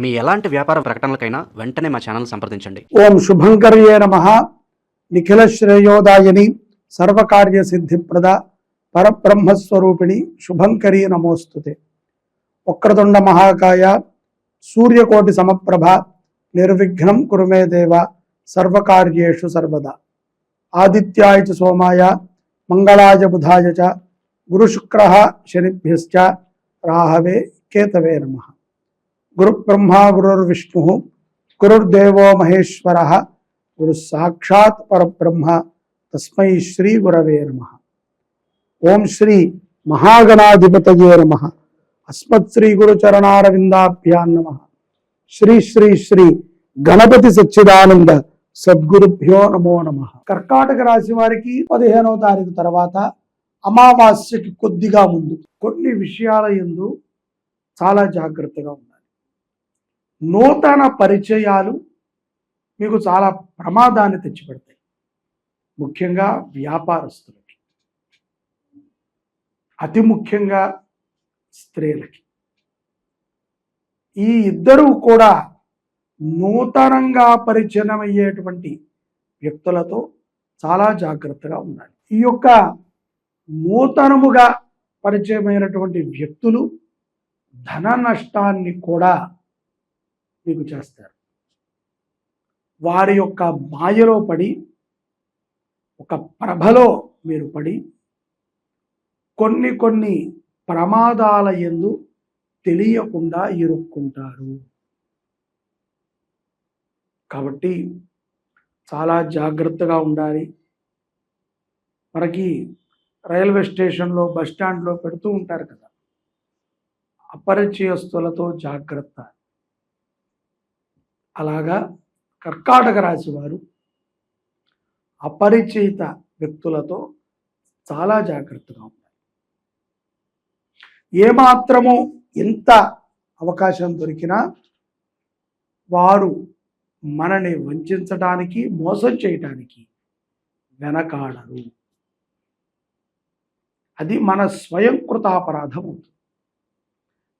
మీ ఎలాంటి వ్యాపార ప్రకటనలకైనా వెంటనే మా ఛానల్ సంప్రదించండి. ఓం శుభంకర్యే నమ. నిఖిల శ్రేయోదాయని సర్వకార్య సిద్ధిప్రద పరబ్రహ్మస్వరూపిణి శుభంకరి నమోస్తుతే. వక్రతుండ మహాకాయ సూర్యకోటి సమప్రభ నిర్విఘ్నం కురుమే దేవ సర్వకార్యేషు సర్వదా. ఆదిత్యాయ చ సోమాయ మంగళాయ బుధాయ చ గురుశుక్ర శనిభ్యశ్చ రాహవే కేతవే నమ. గురుబ్రహ్మ గురుర్విష్ణు గురుర్దేవో మహేశ్వర గురు సాక్షాత్ పరబ్రహ్మ తస్మై శ్రీ గురవే నమ. ఓం శ్రీ మహాగణాధిపతయే నమ. అస్మత్ శ్రీ గురుచరణారవిందాభ్యాన్ నమ. శ్రీ శ్రీ శ్రీ గణపతి సచ్చిదానంద సద్గురుభ్యో నమో నమ. కర్కాటక రాశి వారికి పదిహేనవ తారీఖు తర్వాత అమావాస్యకి కొద్దిగా ముందు. కొన్ని విషయాల ఎందు చాలా జాగ్రత్తగా ఉండాలి. నూతన పరిచయాలు మీకు చాలా ప్రమాదాన్ని తెచ్చిపెడతాయి. ముఖ్యంగా వ్యాపారస్తులకి. అతి ముఖ్యంగా స్త్రీలకి. ఈ ఇద్దరు కూడా నూతనంగా పరిచయమయ్యేటువంటి వ్యక్తులతో చాలా జాగ్రత్తగా ఉండాలి. ఈ యొక్క నూతనముగా పరిచయమైనటువంటి వ్యక్తులు ధన నష్టాన్ని కూడా మీకు చేస్తారు. వారి యొక్క మాయలో పడి ఒక ప్రభలో మీరు పడి కొన్ని కొన్ని ప్రమాదాల ఎందు తెలియకుండా ఇరుక్కుంటారు. కాబట్టి చాలా జాగ్రత్తగా ఉండాలి. మనకి రైల్వే స్టేషన్లో బస్ స్టాండ్లో పెడుతూ ఉంటారు కదా. అపరిచయస్తులతో జాగ్రత్త. అలాగా కర్కాటక రాశి వారు అపరిచిత వ్యక్తులతో చాలా జాగ్రత్తగా ఉండాలి. ఏమాత్రము ఎంత అవకాశం దొరికినా వారు మనని వంచడానికి మోసం చేయటానికి వెనకాడరు. అది మన స్వయంకృత అపరాధం అవుతుంది.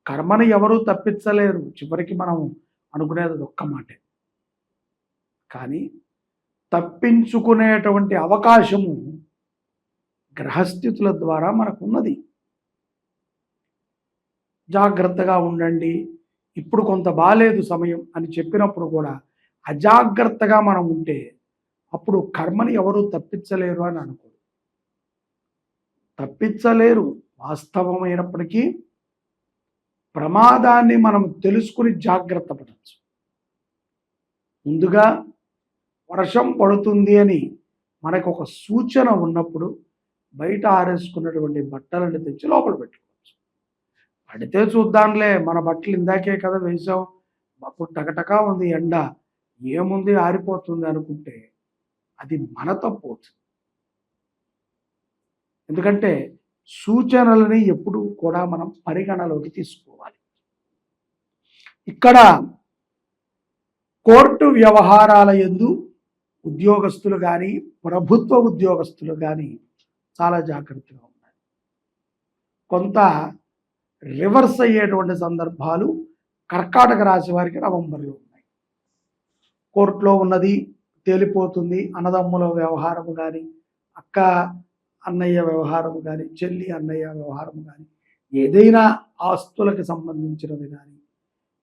కర్మను ఎవరూ తప్పించలేరు. చివరికి మనం అనుకునేది అది ఒక్క మాటే. కానీ తప్పించుకునేటువంటి అవకాశము గ్రహస్థితుల ద్వారా మనకున్నది. జాగ్రత్తగా ఉండండి. ఇప్పుడు కొంత బాలేదు సమయం అని చెప్పినప్పుడు కూడా అజాగ్రత్తగా మనం ఉంటే అప్పుడు కర్మని ఎవరు తప్పించలేరు అని అనుకోరు. తప్పించలేరు. వాస్తవమైనప్పటికీ ప్రమాదాన్ని మనం తెలుసుకుని జాగ్రత్త పడవచ్చు ముందుగా వర్షం పడుతుంది అని మనకు ఒక సూచన ఉన్నప్పుడు బయట ఆరేసుకున్నటువంటి బట్టలను తెచ్చి లోపల పెట్టుకోవచ్చు. పడితే చూద్దాంలే మన బట్టలు ఇందాకే కదా వేసాం అప్పుడు టకటకా ఉంది ఎండ. ఏముంది ఆరిపోతుంది అనుకుంటే అది మన తప్పు ఎందుకంటే సూచనలని ఎప్పుడూ కూడా మనం పరిగణలోకి తీసుకోవాలి. ఇక్కడ కోర్టు వ్యవహారాల ఎందు ఉద్యోగస్తులు కానీ ప్రభుత్వ ఉద్యోగస్తులు కానీ చాలా జాగ్రత్తగా ఉన్నాయి కొంత రివర్స్ అయ్యేటువంటి సందర్భాలు కర్కాటక రాశి వారికి నవంబర్లో ఉన్నాయి. కోర్టులో ఉన్నది తేలిపోతుంది అన్నదమ్ముల వ్యవహారము కానీ అక్క అన్నయ్య వ్యవహారము కానీ చెల్లి అన్నయ్య వ్యవహారము కానీ ఏదైనా ఆస్తులకు సంబంధించినది కానీ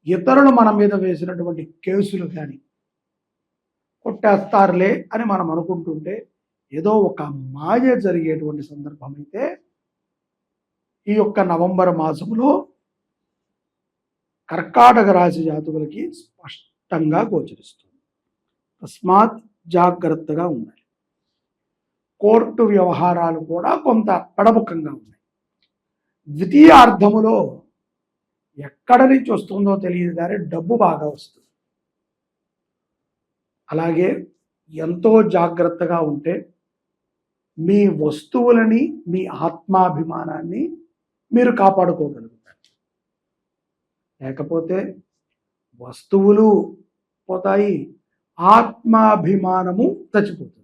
ఇతరులు మన మీద వేసినటువంటి కేసులు కానీ కొట్టేస్తారులే అని మనం అనుకుంటుంటే ఏదో ఒక మాయ జరిగేటువంటి సందర్భం అయితే ఈ యొక్క నవంబర్ మాసంలో కర్కాటక రాశి జాతకులకి స్పష్టంగా గోచరిస్తుంది. తస్మాత్ జాగ్రత్తగా ఉండాలి కోర్టు వ్యవహారాలు కూడా కొంత పడముఖంగా ఉన్నాయి. ద్వితీయ అర్థములో ఎక్కడ నుంచి వస్తుందో తెలియదు కానీ డబ్బు బాగా వస్తుంది. అలాగే ఎంతో జాగ్రత్తగా ఉంటే మీ వస్తువులని మీ ఆత్మాభిమానాన్ని మీరు కాపాడుకోగలుగుతారు. లేకపోతే వస్తువులు పోతాయి ఆత్మాభిమానము చచ్చిపోతుంది.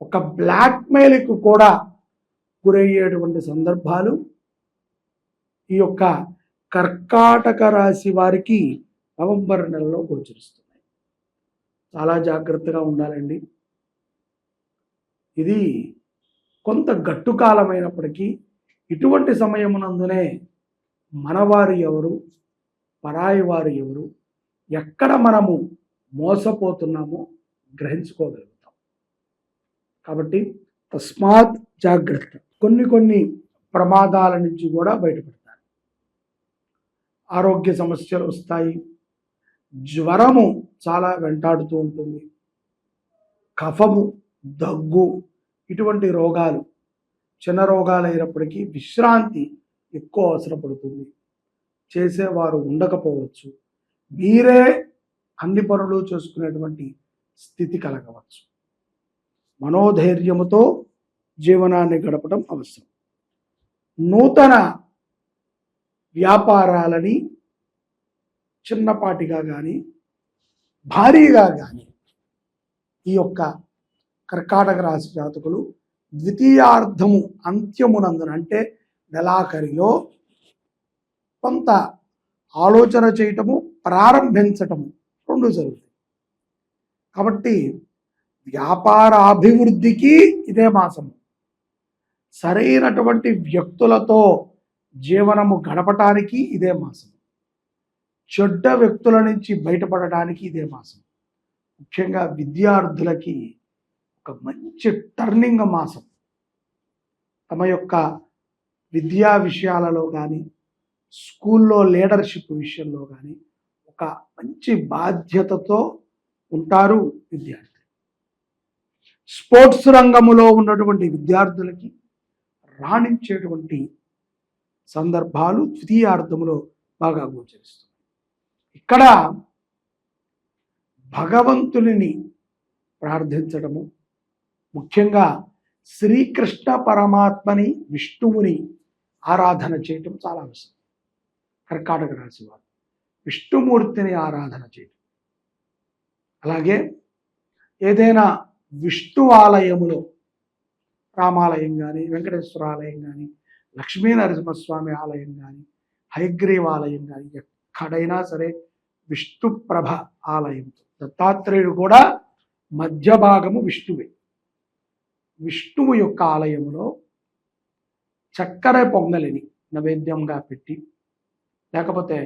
ఒక బ్లాక్మెయిల్కి కూడా గురయ్యేటువంటి సందర్భాలు ఈ యొక్క కర్కాటక రాశి వారికి నవంబర్ నెలలో గోచరిస్తున్నాయి. చాలా జాగ్రత్తగా ఉండాలండి. ఇది కొంత గట్టు కాలమైనప్పటికీ ఇటువంటి సమయమునందునే మనవారు ఎవరు పరాయి వారు ఎవరు ఎక్కడ మనము మోసపోతున్నామో గ్రహించుకోగలరు. కాబట్టి తస్మాత్ జాగ్రత్త. కొన్ని కొన్ని ప్రమాదాల నుంచి కూడా బయటపడతారు. ఆరోగ్య సమస్యలు వస్తాయి. జ్వరము చాలా వెంటాడుతూ ఉంటుంది. కఫము దగ్గు ఇటువంటి రోగాలు చిన్న రోగాలు అయినప్పటికీ విశ్రాంతి ఎక్కువ అవసరపడుతుంది. చేసేవారు ఉండకపోవచ్చు. మీరే అన్ని పనులు చేసుకునేటువంటి స్థితి కలగవచ్చు. మనోధైర్యముతో జీవనాన్ని గడపడం అవసరం. నూతన వ్యాపారాలని చిన్నపాటిగా కానీ భారీగా కానీ ఈ యొక్క కర్కాటక రాశి జాతకులు ద్వితీయార్థము అంత్యమునందున అంటే నెలాఖరిలో కొంత ఆలోచన చేయటము ప్రారంభించటము రెండు జరుగుతాయి. కాబట్టి వ్యాపార అభివృద్ధికి ఇదే మాసము. సరైనటువంటి వ్యక్తులతో జీవనము గడపటానికి ఇదే మాసం చెడ్డ వ్యక్తుల నుంచి బయటపడడానికి ఇదే మాసం ముఖ్యంగా విద్యార్థులకి ఒక మంచి టర్నింగ్ మాసం. తమ యొక్క విద్యా విషయాలలో కానీ స్కూల్లో లీడర్షిప్ విషయంలో కానీ ఒక మంచి బాధ్యతతో ఉంటారు విద్యార్థులు. స్పోర్ట్స్ రంగములో ఉన్నటువంటి విద్యార్థులకి రాణించేటువంటి సందర్భాలు ద్వితీయార్థములో బాగా గోచరిస్తుంది ఇక్కడ భగవంతుని ప్రార్థించడము ముఖ్యంగా శ్రీకృష్ణ పరమాత్మని విష్ణువుని ఆరాధన చేయటం చాలా అవసరం. కర్కాటక రాశి వారు విష్ణుమూర్తిని ఆరాధన చేయటం. అలాగే ఏదైనా విష్ణు ఆలయములో రామాలయం కానీ వెంకటేశ్వర ఆలయం కానీ లక్ష్మీనరసింహస్వామి ఆలయం కానీ హయగ్రీవాలయం కానీ ఎక్కడైనా సరే విష్ణుప్రభ ఆలయం. దత్తాత్రేయుడు కూడా మధ్య భాగము విష్ణువే. విష్ణువు యొక్క ఆలయంలో చక్కెర పొంగలిని నైవేద్యంగా పెట్టి లేకపోతే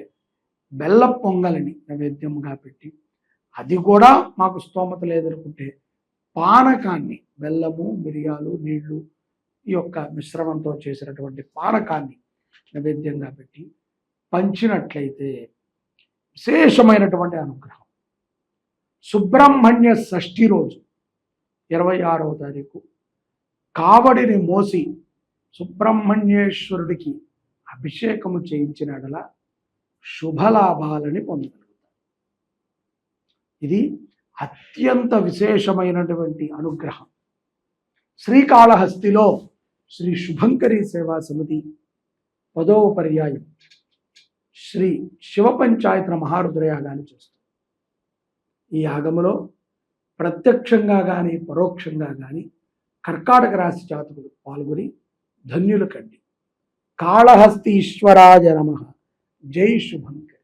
బెల్ల పొంగలిని నైవేద్యంగా పెట్టి అది కూడా మాకు స్తోమత లేదనుకుంటే పానకాన్ని బెల్లము మిరియాలు నీళ్ళు ఈ యొక్క మిశ్రమంతో చేసినటువంటి పానకాన్ని నైవేద్యంగా పెట్టి పంచినట్లయితే విశేషమైనటువంటి అనుగ్రహం. సుబ్రహ్మణ్య షష్ఠి రోజు ఇరవై ఆరవ తారీఖు కావడిని మోసి సుబ్రహ్మణ్యేశ్వరుడికి అభిషేకము చేయించినడల శుభలాభాలని పొందగలుగుతారు. ఇది అత్యంత విశేషమైనటువంటి అనుగ్రహం. శ్రీకాళహస్తిలో శ్రీ శుభంకరి సేవా సమితి పదవ పర్యాయం శ్రీ శివ పంచాయతన చేస్తుంది. ఈ యాగములో ప్రత్యక్షంగా కానీ పరోక్షంగా కానీ కర్కాటక రాశి జాతకులు పాల్గొని ధన్యులు కండి. కాళహస్తీశ్వరాయ నమ. జై శుభం.